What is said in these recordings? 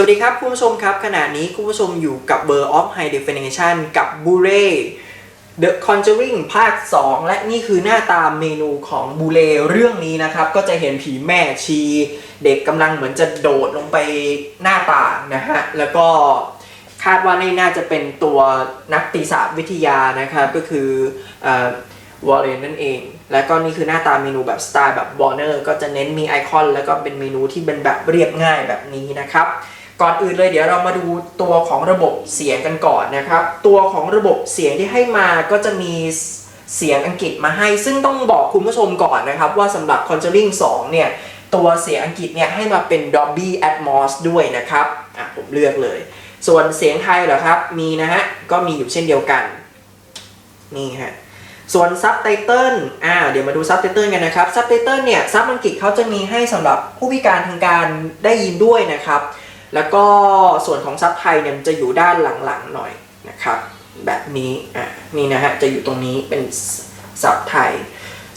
สวัสดีครับคุณผู้ชมครับ ขณะนี้คุณผู้ชมอยู่กับ b u r of High Definition กับ b u r e The Conjuring ภาค 2 และนี่คือหน้าตามเมนูของบูเลเรื่องนี้นะครับ ก็จะเห็นผีแม่ชี เด็กกำลังเหมือนจะโดดลงไปหน้าต่างนะฮะ แล้วก็คาดว่านี่น่าจะเป็นตัวนักปีศาจวิทยานะครับ ก็คือวอลเลนนั่นเอง แล้วก็นี่คือหน้าตาเมนูแบบสไตล์แบบบอร์เนอร์ก็จะเน้นมีไอคอน แล้วก็เป็นเมนูที่เป็นแบบเรียบง่ายแบบนี้นะครับ ก่อนอื่นเลยเดี๋ยวเรามาดูตัวของระบบเสียงกันก่อนนะครับ ตัวของระบบเสียงที่ให้มาก็จะมีเสียงอังกฤษมาให้ ซึ่งต้องบอกคุณผู้ชมก่อนนะครับ ว่าสำหรับ Conjuring 2 เนี่ย ตัวเสียงอังกฤษเนี่ยให้มาเป็น Dolby Atmos ด้วยนะครับอะผมเลือกเลย ส่วนเสียงไทยเหรอครับ มีนะฮะ ก็มีอยู่เช่นเดียวกัน นี่ฮะส่วนซับไตเติลอ่า เดี๋ยวมาดูซับไตเติลกันนะครับซับไตเติลเนี่ยซับอังกฤษเขาจะมีให้สำหรับผู้พิการทางการได้ยินด้วยนะครับ แล้วก็ส่วนของซับไทยเนี่ยจะอยู่ด้านหลังๆหน่อยนะครับแบบนี้อ่านี่นะฮะจะอยู่ตรงนี้เป็นซับไทย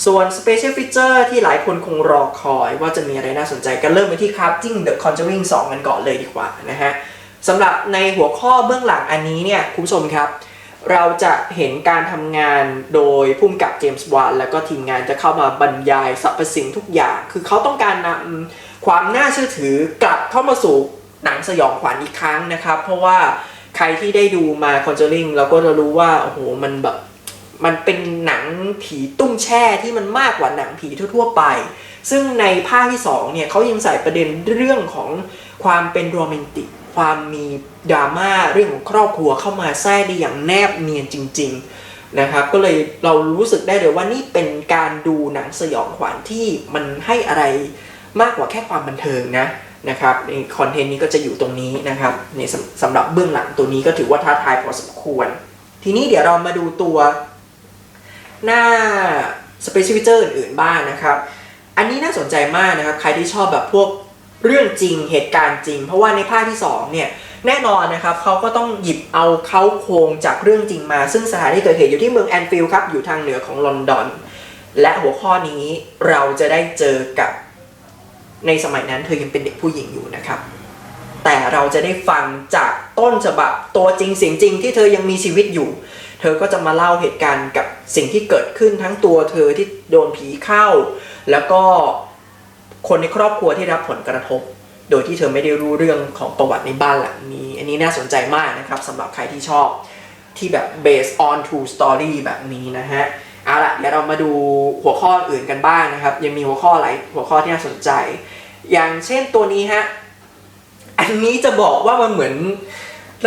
ส่วน Special Feature ที่หลายคนคงรอคอยว่าจะมีอะไรน่าสนใจกันเริ่มไปที่ Crafting The Conjuring 2 กันก่อนเลยดีกว่านะฮะสำหรับในหัวข้อเบื้องหลังอันนี้เนี่ยคุณผู้ชมครับ เราจะเห็นการทำงานโดยพุ่มกับเจมส์วานแล้วก็ทีมงานจะเข้ามาบรรยายสรรพสิ่งทุกอย่าง คือเขาต้องการนำความน่าเชื่อถือกลับเข้ามาสู่ หนังสยองขวัญอีกครั้งนะครับ เพราะว่าใครที่ได้ดูมา Conjuring เราก็จะรู้ว่าโอ้โหมันแบบมันเป็นหนังผีตุ้มแช่ที่มันมากกว่าหนังผีทั่วๆไป ซึ่งในภาคที่2เนี่ยเขายังใส่ประเด็นเรื่องของความเป็นโรแมนติก ความมีดราม่าเรื่องของครอบครัวเข้ามาแทรกได้อย่างแนบเนียนจริง ๆนะครับ ก็เลยเรารู้สึกได้เลยว่านี่เป็นการดูหนังสยองขวัญที่มันให้อะไรมากกว่าแค่ความบันเทิงนะ นะครับในคอนเทนต์นี้ก็จะอยู่ตรงนี้นะครับในสำสำหรับเบื้องหลังตัวนี้ก็ถือว่าท้าทายพอสมควร ทีนี้เดี๋ยวเรามาดูตัวหน้า Special Feature อื่นๆบ้างนะครับ อันนี้น่าสนใจมากนะครับ ใครที่ชอบแบบพวกเรื่องจริงเหตุการณ์จริง เพราะว่าในภาคที่ 2 เนี่ย แน่นอนนะครับเขาก็ต้องหยิบเอาเขาโครงจากเรื่องจริงมา ซึ่งสถานที่เกิดเหตุอยู่ที่เมืองแอนฟิลด์ครับ อยู่ทางเหนือของลอนดอน และหัวข้อนี้เราจะได้เจอกับ ในสมัยนั้นเธอยังเป็นเด็กผู้หญิงอยู่นะครับ แต่เราจะได้ฟังจากต้นฉบับตัวจริงเสียงจริงที่เธอยังมีชีวิตอยู่ เธอก็จะมาเล่าเหตุการณ์กับสิ่งที่เกิดขึ้นทั้งตัวเธอที่โดนผีเข้า แล้วก็คนในครอบครัวที่รับผลกระทบ โดยที่เธอไม่ได้รู้เรื่องของประวัติในบ้านหลังนี้ อันนี้น่าสนใจมากนะครับสำหรับใครที่ชอบที่แบบ based on true story แบบนี้นะฮะ เอาละเดี๋ยวเรามาดูหัวข้ออื่นกันบ้างนะครับ ยังมีหัวข้อหลายหัวข้อที่น่าสนใจ อย่างเช่นตัวนี้ฮะอันนี้จะบอกว่ามันเหมือน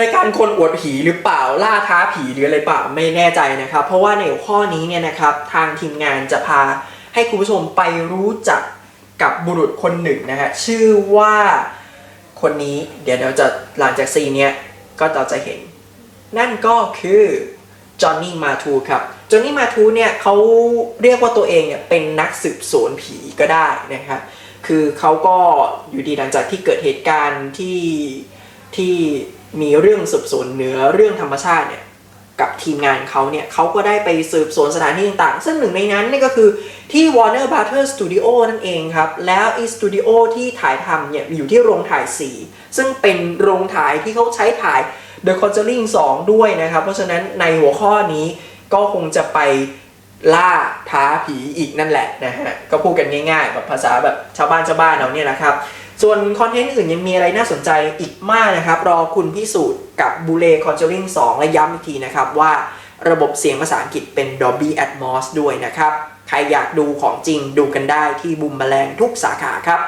รายการคนอวดผีหรือเปล่าล่าท้าผีหรืออะไรเปล่าไม่แน่ใจนะครับ เพราะว่าในหัวข้อนี้เนี่ยนะครับทางทีมงานจะพาให้คุณผู้ชมไปรู้จักกับบุรุษคนหนึ่งนะฮะชื่อว่าคนนี้เดี๋ยวเราจะหลังจากซีเนี้ยก็เราจะเห็น นั่นก็คือจอห์นนี่มาทูครับ นนี่มาทูเนี่ยเขาเรียกว่าตัวเองเนี่ยเป็นนักสืบสวนผีก็ได้นะครับคือเขาก็อยู่ดีหลังจากที่เกิดเหตุการณ์ที่ที่มีเรื่องสืบสวนเหนือเรื่องธรรมชาติเนี่ยกับทีมงานเขาเนี่ยเขาก็ได้ไปสืบสวนสถานที่ต่างๆ ซึ่งหนึ่งในนั้นนี่ก็คือที่ Warner b r o t h e r Studio นั่นเองครับ แล้วอีสตูดิโอที่ถ่ายทำเนี่ยอยู่ที่โรงถ่าย 4 ซึ่งเป็นโรงถ่ายที่เขาใช้ถ่าย The Conjuring 2 ด้วยนะครับ เพราะฉะนั้นในหัวข้อนี้ ก็คงจะไปล่าท้าผีอีกนั่นแหละนะฮะ ก็พูดกันง่ายๆแบบภาษาแบบชาวบ้านชาวบ้านเราเนี่ยนะครับ ส่วนคอนเทนต์อื่นยังมีอะไรน่าสนใจอีกมากนะครับ รอคุณพิสูจน์กับบูเลคอนเจอริง2 และย้ำอีกทีนะครับว่าระบบเสียงภาษาอังกฤษเป็น Dolby Atmos ด้วยนะครับ ใครอยากดูของจริงดูกันได้ที่บุมแมลงทุกสาขาครับ